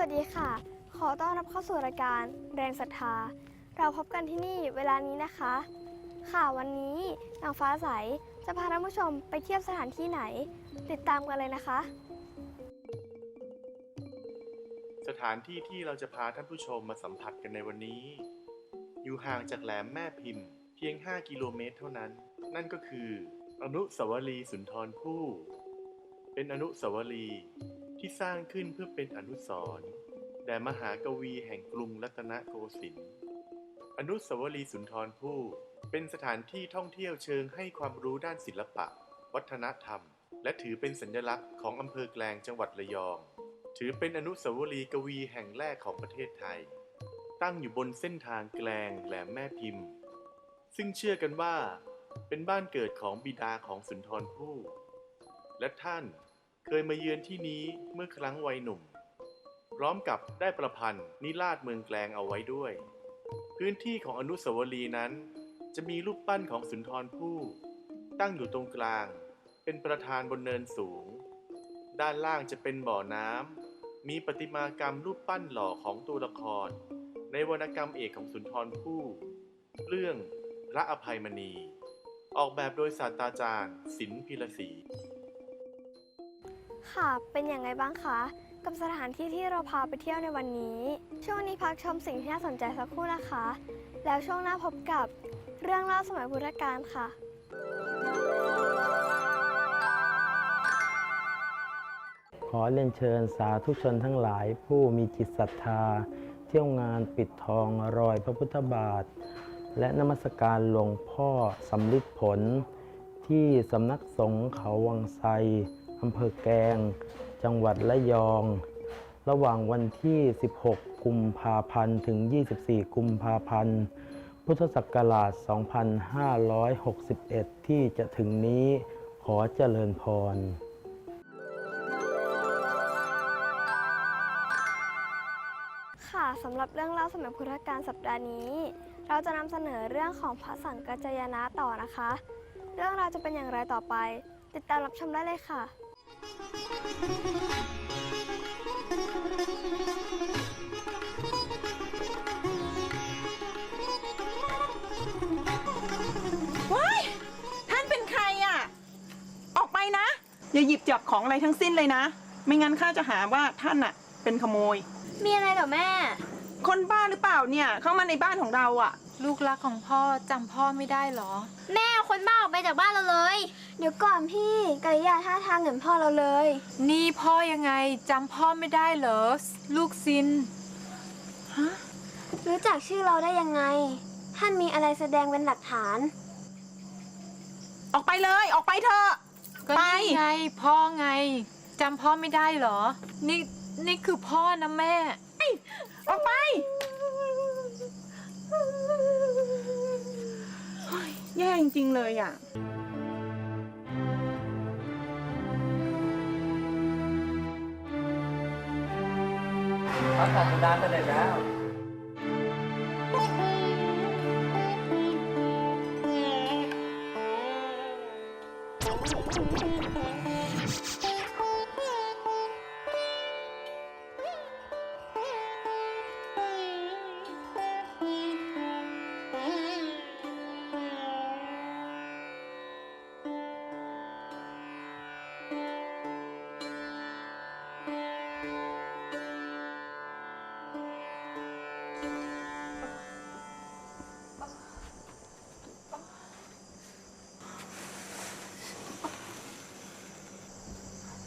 วัสดีค่ะ ขอต้อนรับเข้าสู่รายการแรงศรัทธา เราพบกันที่นี่เวลานี้นะคะ ค่ะวันนี้นางฟ้าใสจะพาท่านผู้ชมไปเที่ยวสถานที่ไหน ติดตามกันเลยนะคะ สถานที่ที่เราจะพาท่านผู้ชมมาสัมผัสกันในวันนี้ อยู่ห่างจากแหลมแม่พิมพ์ เพียง 5 กิโลเมตรเท่านั้น นั่นก็คือ อนุสาวรีย์สุนทรภู่เป็นอนุสาวรีย์ ที่สร้างขึ้นเพื่อเป็นอนุสรณ์แด่มหากวีแห่งกรุงรัตนโกสินทร์อนุสาวรีย์สุนทรภู่เป็นสถานที่ท่องเที่ยวเชิงให้ความรู้ด้านศิลปะ วัฒนธรรม และถือเป็นสัญลักษณ์ของอำเภอแกลงจังหวัดระยอง ถือเป็นอนุสาวรีย์กวีแห่งแรกของประเทศไทย ตั้งอยู่บนเส้นทางแกลงแหลมแม่พิมพ์ ซึ่งเชื่อกันว่า เป็นบ้านเกิดของบิดาของสุนทรภู่และท่าน เคยมาเยือนที่นี้เมื่อครั้งวัยหนุ่ม พร้อมกับได้ประพันธ์นิราชเมืองแกลงเอาไว้ด้วย พื้นที่ของอนุสาวรีย์นั้น จะมีรูปปั้นของสุนทรภู่ตั้งอยู่ตรงกลาง เป็นประธานบนเนินสูง ด้านล่างจะเป็นบ่อน้ำมีประติมากรรมรูปปั้นหล่อของตัวละคร ในวรรณกรรมเอกของสุนทรภู่เรื่องพระอภัยมณี ออกแบบโดยศาสตราจารย์ศิลปพิรศรี ค่ะ เป็นอย่างไรบ้างคะ กับสถานที่ที่เราพาไปเที่ยวในวันนี้ ช่วงนี้พักชมสิ่งที่น่าสนใจสักครู่นะคะ แล้วช่วงหน้าพบกับเรื่องเล่าสมัยพุทธกาลค่ะ ขอเรียนเชิญสาธุชนทั้งหลายผู้มีจิตศรัทธา เที่ยวงานปิดทองรอยพระพุทธบาท และนมัสการหลวงพ่อสำลิดผล ที่สำนักสงฆ์เขาวังไซ อำเภอแกลงจังหวัดระยอง ระหว่างวันที่ 16 กุมภาพันธ์ ถึง 24 กุมภาพันธ์ พุทธศักราช 2561 ที่จะถึงนี้ขอเจริญพรค่ะสำหรับเรื่องเล่าสมัยพุทธกาลสัปดาห์นี้ เราจะนำเสนอเรื่องของพระสังกัจจายนะต่อนะคะ เรื่องราวจะเป็นอย่างไรต่อไป ติดตามรับชมได้เลยค่ะ ว้ายท่านเป็นใครอะ ออกไปนะ อย่าหยิบจับของอะไรทั้งสิ้นเลยนะ ไม่งั้นข้าจะหาว่าท่านอะ เป็นขโมย มีอะไรเหรอแม่ คนบ้าหรือเปล่าเนี่ย เข้ามาในบ้านของเราอะ ลูกรักของพ่อจำพ่อไม่ได้เหรอ แม่เอาคนบ้าออกไปจากบ้านเราเลย เดี๋ยวก่อนพี่กริยาท่าทางเหมือนพ่อเราเลย นี่พ่อยังไงจำพ่อไม่ได้เหรอ ลูกซินรู้จักชื่อเราได้ยังไง ท่านมีอะไรแสดงเป็นหลักฐาน ออกไปเลยออกไปเถอะ ก็ไป นี่ไงพ่อไงจำพ่อไม่ได้เหรอ นี่นี่คือพ่อนะแม่ ออกไปเฮ้ย แย่จริงๆเลยอะ พักผ่อนนานไปเลยแล้ว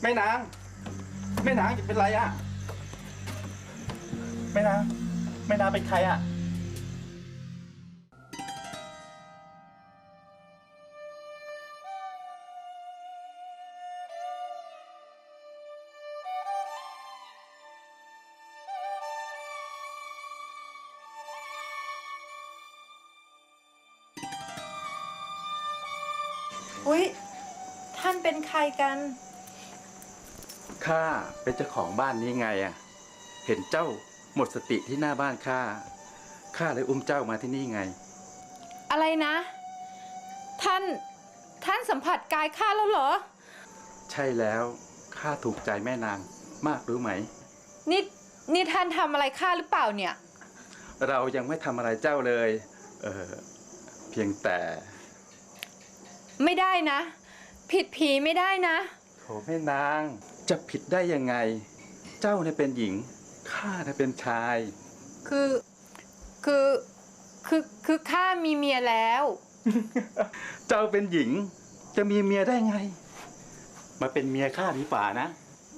แม่นาง แม่นางจะเป็นไรอะ แม่นาง แม่นางเป็นใครอะ อุ๊ย ท่านเป็นใครกัน ข้าเป็นเจ้าของบ้านนี้ไงอะ เห็นเจ้าหมดสติที่หน้าบ้านข้า ข้าเลยอุ้มเจ้ามาที่นี่ไง อะไรนะ ท่าน ท่านสัมผัสกายข้าแล้วเหรอ ใช่แล้วข้าถูกใจแม่นางมากรู้ไหม นี่นี่ท่านทำอะไรข้าหรือเปล่าเนี่ย เรายังไม่ทำอะไรเจ้าเลย เออเพียงแต่ ไม่ได้นะ ผิดผีไม่ได้นะโถแม่นาง จะผิดได้ยังไง เจ้าเนี่ยเป็นหญิง ข้าเนี่ยเป็นชาย คือคือคือคือข้ามีเมียแล้ว เจ้าเป็นหญิง จะมีเมียได้ไง มาเป็นเมียข้าดีกว่านะ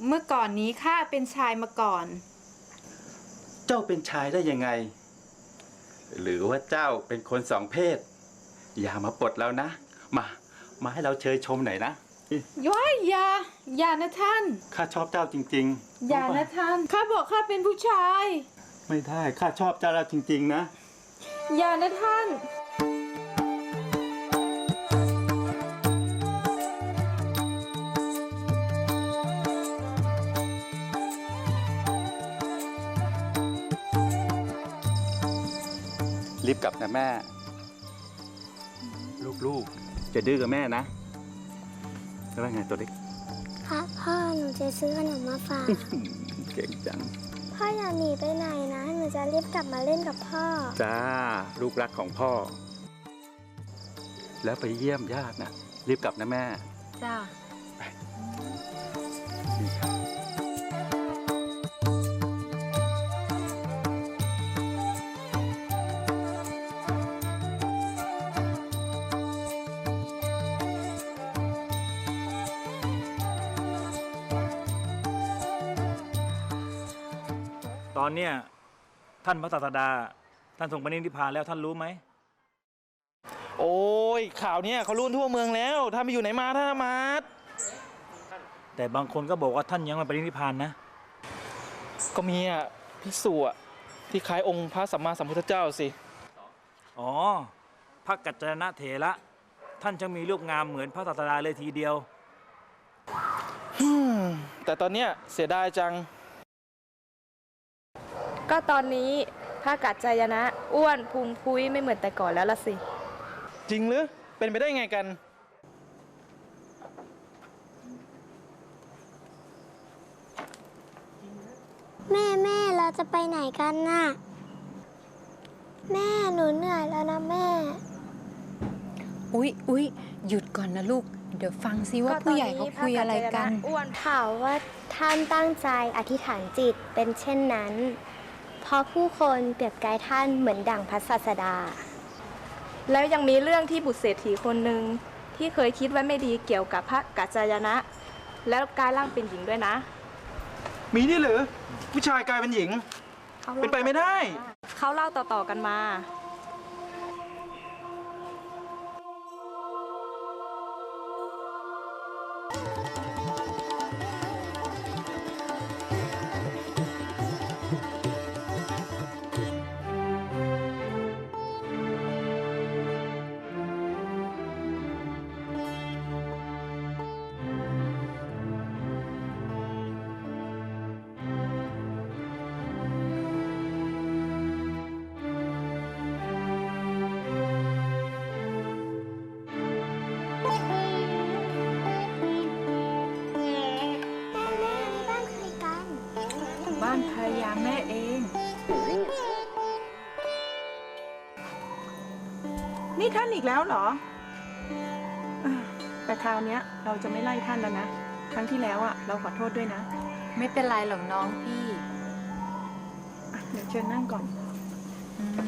เมื่อก่อนนี้ข้าเป็นชายมาก่อน เจ้าเป็นชายได้ยังไง หรือว่าเจ้าเป็นคนสองเพศ อย่ามาปลดเรานะ มา มาให้เราเชยชมหน่อยนะย้อย อย่าอย่านะท่าน ข้าชอบเจ้าจริงๆอย่ารู้ปนะท่านข้าบอกข้าเป็นผู้ชาย ไม่ได้ ข้าชอบเจ้าแล้วจริง ๆ นะ อย่านะท่าน รีบกลับนะแม่ ลูกๆ จะดื้อกับแม่นะ แล้วว่าไงตัวเล็กค่ะพ่อหนูจะซื้อขนมมาฝาก เก่งจัง พ่ออย่าหนีไปไหนนะ หนูจะรีบกลับมาเล่นกับพ่อ จ้า ลูกรักของพ่อ แล้วไปเยี่ยมญาตินะ รีบกลับนะแม่ จ้าต อนเนี้ยท่านพระศาสดา ท่านทรงปณินิพพานแล้วท่านรู้ไหมโอ้ยข่าวเนี้ยเขารู้ทั่วเมืองแล้วท่านไปอยู่ไหนมาท่านอามาตย์แต่บางคนก็บอกว่าท่านยังไม่ปณินิพพานนะ ก็มีอะพิสุอะที่คล้ายองค์พระสัมมาสัมพุทธเจ้าสิอ๋อพระกัจจนะเถระท่านจะมีรูปงามเหมือนพระศาสดาเลยทีเดียวอืมแต่ตอนเนี้ยเสียดายจัง ก็ตอนนี้พระกัจจายนะ อ้วนพุงพุ้ยไม่เหมือนแต่ก่อนแล้วละสิ จริงหรือ เป็นไปได้ไงกัน แม่แม่เราจะไปไหนกันน่ะ แม่หนูเหนื่อยแล้วนะแม่ อุ๊ยอุ๊ยหยุดก่อนนะลูก เดี๋ยวฟังซิว่าผู้ใหญ่เขาคุยอะไรกัน อ้วน ข่าวว่าท่านตั้งใจอธิษฐานจิตเป็นเช่นนั้น เพราะผู้คนเปรียบกายท่านเหมือนดั่งพระศาสดา แล้วยังมีเรื่องที่บุตรเศรษฐีคนหนึ่งที่เคยคิดไว้ไม่ดีเกี่ยวกับพระกัจจายนะ แล้วกลายร่างเป็นหญิงด้วยนะ มีนี่หรือผู้ชายกลายเป็นหญิงเป็นไปไม่ได้ เขาเล่าต่อๆกันมา ท่านอีกแล้วเหรออ่าแต่คราวเนี้ยเราจะไม่ไล่ท่านแล้วนะ ครั้งที่แล้วอะเราขอโทษด้วยนะ ไม่เป็นไรหรอกน้องพี่อะเดี๋ยวเชิญนั่งก่อน อืม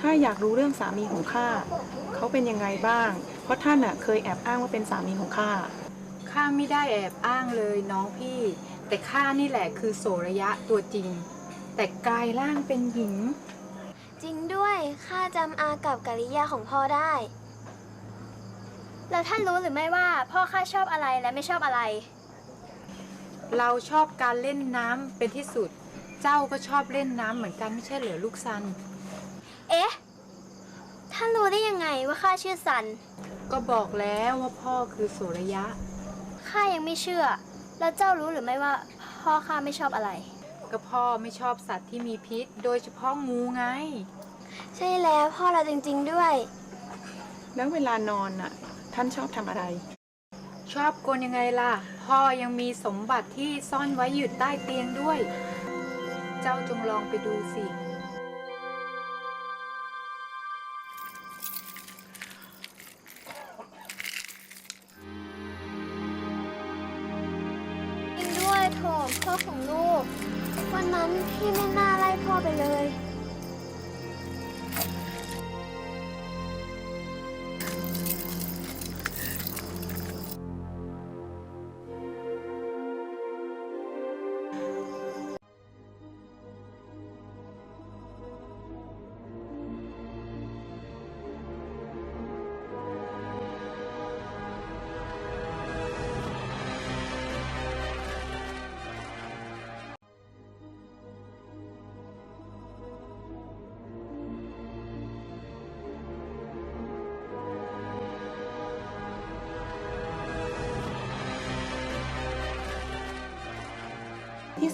ข้าอยากรู้เรื่องสามีของข้าเขาเป็นยังไงบ้าง เพราะท่านอะเคยแอบอ้างว่าเป็นสามีของข้า ข้าไม่ได้แอบอ้างเลยน้องพี่ แต่ข้านี่แหละคือโสระยะตัวจริง แต่กลายร่างเป็นหญิง จริงด้วยข้าจำอากับกิริยาของพ่อได้ แล้วท่านรู้หรือไม่ว่าพ่อข้าชอบอะไรและไม่ชอบอะไร เราชอบการเล่นน้ำเป็นที่สุด เจ้าก็ชอบเล่นน้ำเหมือนกันไม่ใช่เหรอลูกซัน เอ๊ะ ท่านรู้ได้ยังไงว่าข้าชื่อสัน ก็บอกแล้วว่าพ่อคือโสระยะ ข้ายังไม่เชื่อ แล้วเจ้ารู้หรือไม่ว่าพ่อข้าไม่ชอบอะไร ก็พ่อไม่ชอบสัตว์ที่มีพิษ โดยเฉพาะงูไง ใช่แล้วพ่อเราจริงๆด้วย แล้วเวลานอนอะ ท่านชอบทำอะไร ชอบกลยังไงล่ะ พ่อยังมีสมบัติที่ซ่อนไว้อยู่ใต้เตียงด้วย เจ้าจงลองไปดูสิ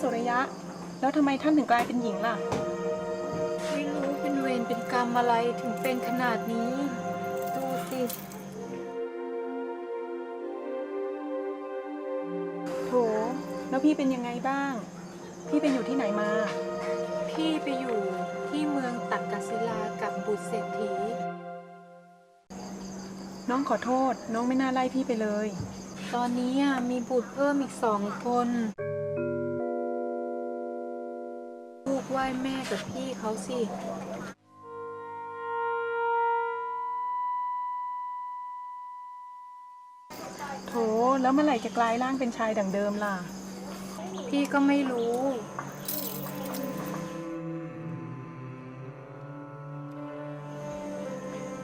สุริยะ แล้วทำไมท่านถึงกลายเป็นหญิงล่ะ ไม่รู้เป็นเวรเป็นกรรมอะไรถึงเป็นขนาดนี้ ดูสิ โถ แล้วพี่เป็นยังไงบ้าง พี่ไปอยู่ที่ไหนมา พี่ไปอยู่ที่เมืองตักกศิลากับบุตรเศรษฐี น้องขอโทษ น้องไม่น่าไล่พี่ไปเลย ตอนนี้อะมีบุตรเพิ่มอีกสองคน ลูกไหว้แม่กับพี่เขาสิโถแล้วเมื่อไหร่จะกลายร่างเป็นชายดั่งเดิมล่ะ พี่ก็ไม่รู้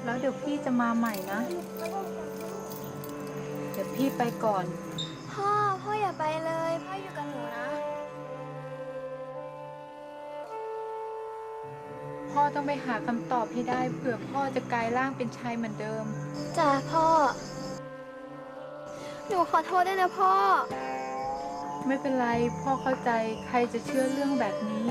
แล้วเดี๋ยวพี่จะมาใหม่นะ เดี๋ยวพี่ไปก่อน พ่อ พ่ออย่าไปเลย พ่ออยู่กับหนูนะ พ่อต้องไปหาคำตอบให้ได้เผื่อพ่อจะกลายร่างเป็นชายเหมือนเดิม จ้าพ่อ หนูขอโทษด้วยนะพ่อ ไม่เป็นไรพ่อเข้าใจใครจะเชื่อเรื่องแบบนี้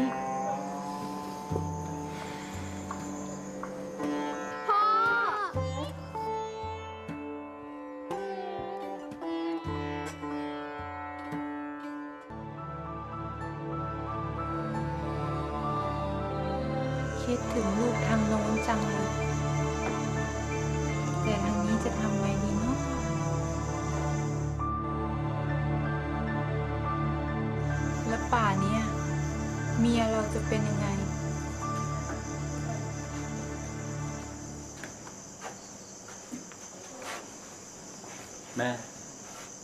แม่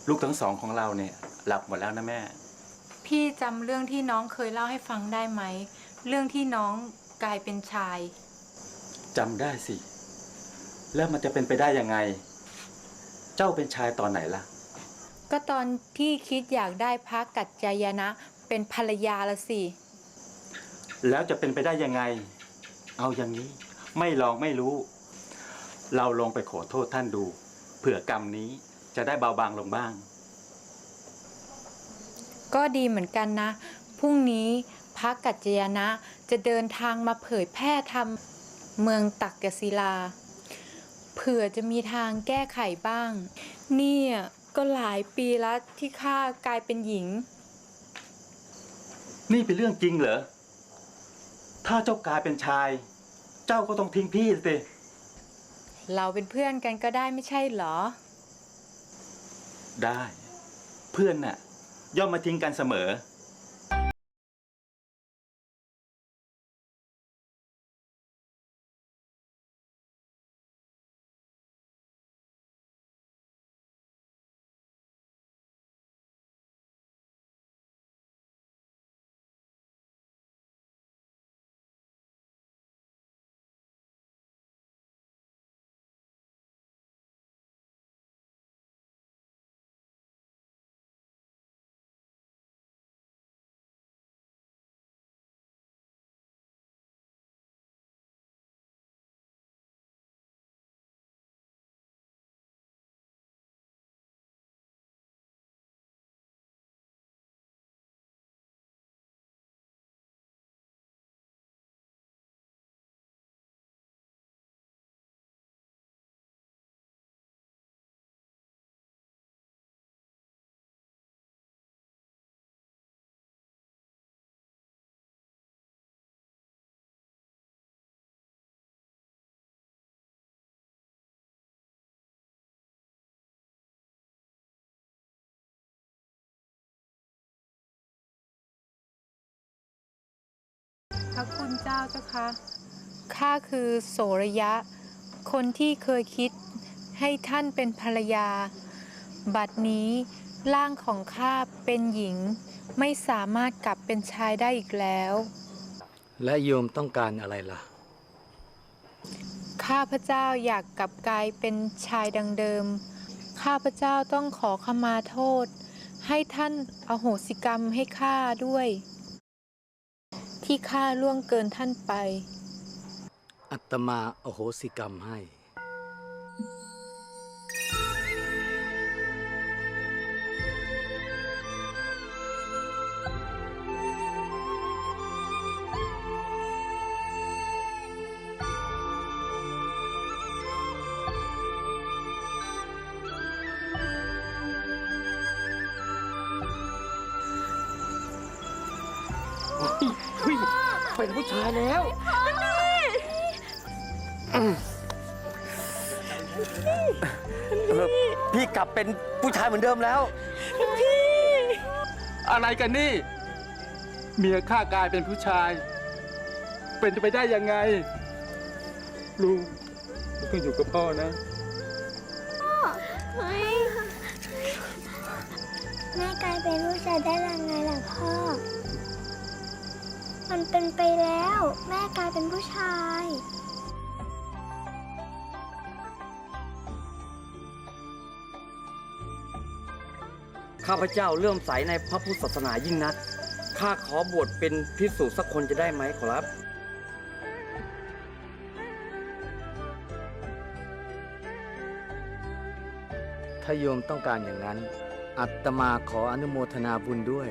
ลูกทั้งสองของเราเนี่ย หลับหมดแล้วนะแม่ พี่จำเรื่องที่น้องเคยเล่าให้ฟังได้ไหม เรื่องที่น้องกลายเป็นชาย จำได้สิ แล้วมันจะเป็นไปได้ยังไง เจ้าเป็นชายตอนไหนล่ะ ก็ตอนที่คิดอยากได้พระกัจจายนะ เป็นภรรยาละสิ แล้วจะเป็นไปได้ยังไง เอาอย่างนี้ ไม่ลองไม่รู้ เราลองไปขอโทษท่านดู เผื่อกรรมนี้ จะได้เบาบางลงบ้าง ก็ดีเหมือนกันนะ พรุ่งนี้พระกัจจายนะ จะเดินทางมาเผยแพร่ธรรมเมืองตักกศิลา เผื่อจะมีทางแก้ไขบ้าง เนี่ยก็หลายปีแล้วที่ข้ากลายเป็นหญิง นี่เป็นเรื่องจริงเหรอ ถ้าเจ้ากลายเป็นชาย เจ้าก็ต้องทิ้งพี่สิเราเป็นเพื่อนกันก็ได้ไม่ใช่เหรอ ได้ เพื่อนน่ะย่อมมาทิ้งกันเสมอ พระคุณเจ้าเจ้าคะข้าคือโสระยะ คนที่เคยคิดให้ท่านเป็นภรรยา บัดนี้ร่างของข้าเป็นหญิง ไม่สามารถกลับเป็นชายได้อีกแล้ว และโยมต้องการอะไรล่ะ ข้าพเจ้าอยากกลับกลายเป็นชายดังเดิม ข้าพเจ้าต้องขอขมาโทษ ให้ท่านอโหสิกรรมให้ข้าด้วย ที่ข้าล่วงเกินท่านไป อัตมาอโหสิกรรมให้ มือนเดิมแล้ว อะไรกันนี่ เมียข้ากลายเป็นผู้ชาย เป็นไปได้ยังไงลูกลูกก็อยู่กับพ่อนะ เฮ้ยแม่กลายเป็นผู้ชายได้ยังไงล่ะพ่อ มันเป็นไปแล้ว แม่กลายเป็นผู้ชาย ข้าพเจ้าเลื่อมใสในพระพุทธศาสนายิ่งนัก ข้าขอบวชเป็นพิสูจสักคนจะได้ไหมขอรับ ถ้าโยมต้องการอย่างนั้น อัตมาขออนุโมทนาบุญด้วย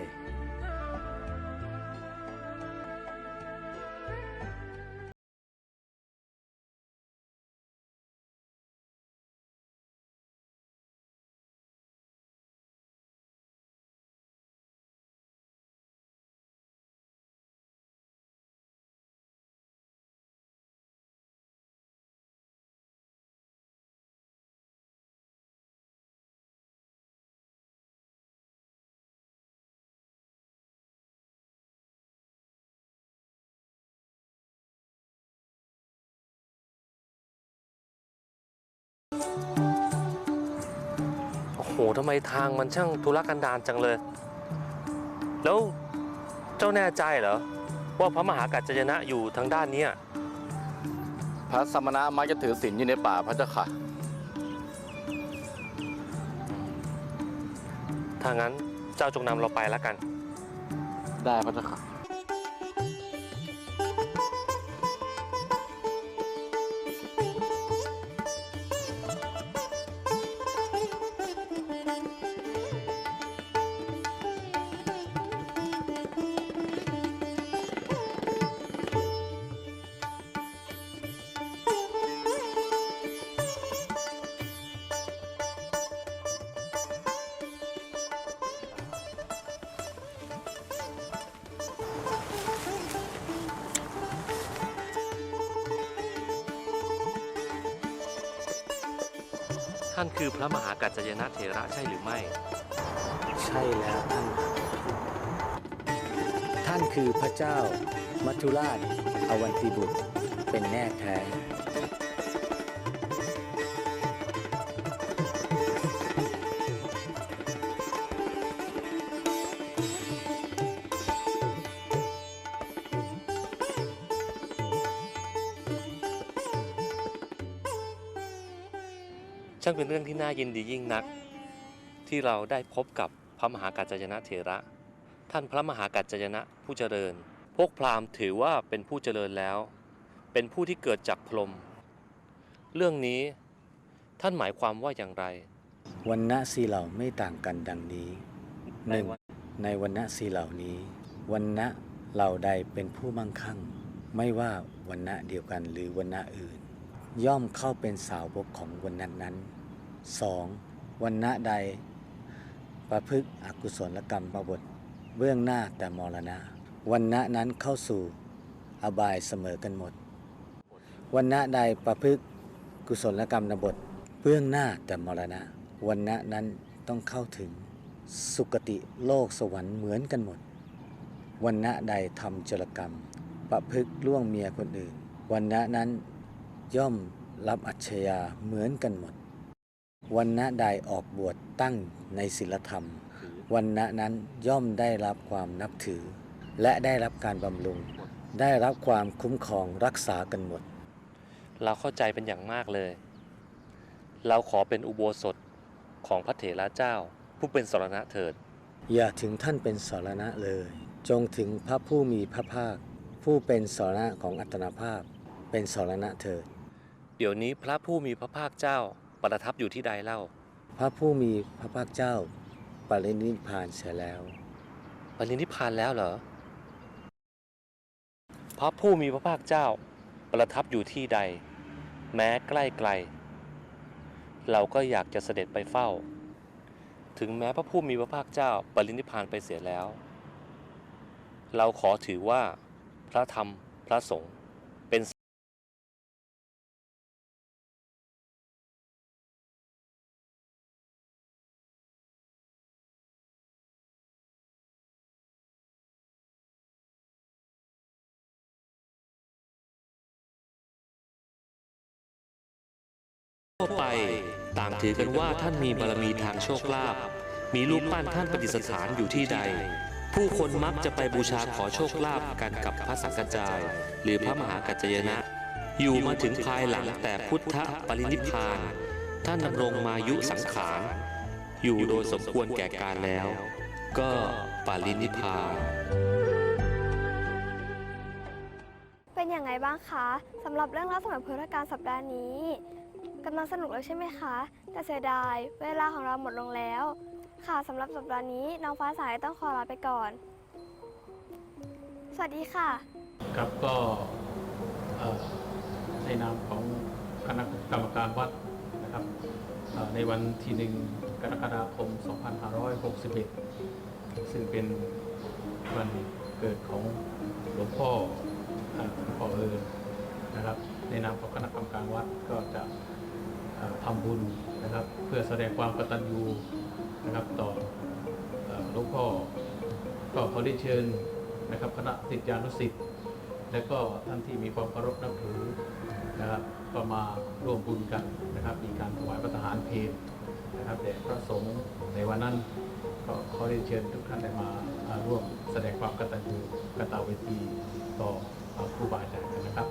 โอ้โหทำไมทางมันช่างทุรกันดารจังเลย แล้วเจ้าแน่ใจเหรอ ว่าพระมหากัจจยนะอยู่ทางด้านเนี้ยพระสมณะมักจะถือศีลอยู่ในป่าพระเจ้าค่ะ ถ้างั้นเจ้าจงนำเราไปแล้วกัน ได้พระเจ้าค่ะานคือพระมหากัจจยนะเถระใช่หรือไม่ ใช่แล้วท่าน ท่านคือพระเจ้า มัทุราชอวันติบุตร เป็นแน่แท้ เป็นเรื่องที่น่ายินดียิ่งนัก ที่เราได้พบกับพระมหากัจจยนะเถระ ท่านพระมหากัจจยนะผู้เจริญ พวกพราหมณ์ถือว่าเป็นผู้เจริญแล้ว เป็นผู้ที่เกิดจากพรหมเรื่องนี้ท่านหมายความว่าอย่างไร วันณะสีเหล่าไม่ต่างกันดังนี้หนึ่งในวันในวันณะสีเหล่านี้วันณะเหล่าใดเป็นผู้มั่งคั่ง ไม่ว่าวันณะเดียวกันหรือวันณะอื่น ย่อมเข้าเป็นสาวกของวันนั้นนั้น สองวันณะใด ประพฤกอกุศลกรรมประบทเบื้องหน้าแต่มรณะ วันณะนั้นเข้าสู่อบายเสมอกันหมด วันณะใดประพฤกกุศลกรรมนบทเบื้องหน้าแต่มรณะ วันณะนั้นต้องเข้าถึงสุคติโลกสวรรค์เหมือนกันหมด วันณะใดทำจรกรรม ประพฤติล่วงเมียคนอื่น วันณะนั้นย่อมรับอัจฉริยะเหมือนกันหมด วันณะใดออกบวชตั้งในศีลธรรม วันณะนั้นย่อมได้รับความนับถือ และได้รับการบำรุง ได้รับความคุ้มครองรักษากันหมด เราเข้าใจเป็นอย่างมากเลย เราขอเป็นอุโบสถของพระเถระเจ้า ผู้เป็นสรณะเถิด อย่าถึงท่านเป็นสรณะเลย จงถึงพระผู้มีพระภาค ผู้เป็นสรณะของอัตนาภาพ เป็นสรณะเถิด เดี๋ยวนี้พระผู้มีพระภาคเจ้า ประทับอยู่ที่ใดเล่า พระผู้มีพระภาคเจ้าปรินิพพานเสียแล้ว ปรินิพพานแล้วเหรอ พระผู้มีพระภาคเจ้าประทับอยู่ที่ใด แม้ใกล้ไกล เราก็อยากจะเสด็จไปเฝ้า ถึงแม้พระผู้มีพระภาคเจ้าปรินิพพานไปเสียแล้ว เราขอถือว่าพระธรรมพระสงฆ์ ทั่วไปต่างถือกันว่าท่านมีบารมีทางโชคลาภมีรูปปั้นท่านประดิษฐานอยู่ที่ใด ผู้คนมักจะไปบูชาขอโชคลาภกันกับพระสังกัจจาย หรือพระมหากัจจยนะ อยู่มาถึงภายหลังแต่พุทธปรินิพพาน ท่านดำรงมายุสังขาร อยู่โดยสมควรแก่การแล้ว ก็ปรินิพพานเป็นอย่างไรบ้างคะสำหรับเรื่องเล่าสมัยพุทธกาลสัปดาห์นี้ กำลังสนุกแล้วใช่ไหมคะ แต่เสียดายเวลาของเราหมดลงแล้ว ค่ะสำหรับสัปดาห์นี้น้องฟ้าสายต้องขอลาไปก่อน สวัสดีค่ะ ครับก็เอ่อในนามของคณะกรรมการวัดนะครับเอ่อในวันที่หนึ่งกรกฎาคม 2561 ซึ่งเป็นวันเกิดของหลวงพ่อเอ่อพ่อเอิญนะครับ ในนามของคณะกรรมการวัดก็จะ ทำบุญนะครับ เพื่อแสดงความกตัญญูนะครับต่อหลวงพ่อก็ขอได้เชิญนะครับคณะศิษยานุศิษย์และก็ท่านที่มีความเคารพนับถือนะครับก็มาร่วมบุญกันนะครับ มีการถวายพระทหารเพลนะครับแด่พระสงฆ์ในวันนั้นก็ขอได้เชิญทุกท่านได้มาร่วมแสดงความกตัญญูกตเวทีต่อครูบาอาจารย์นะครับ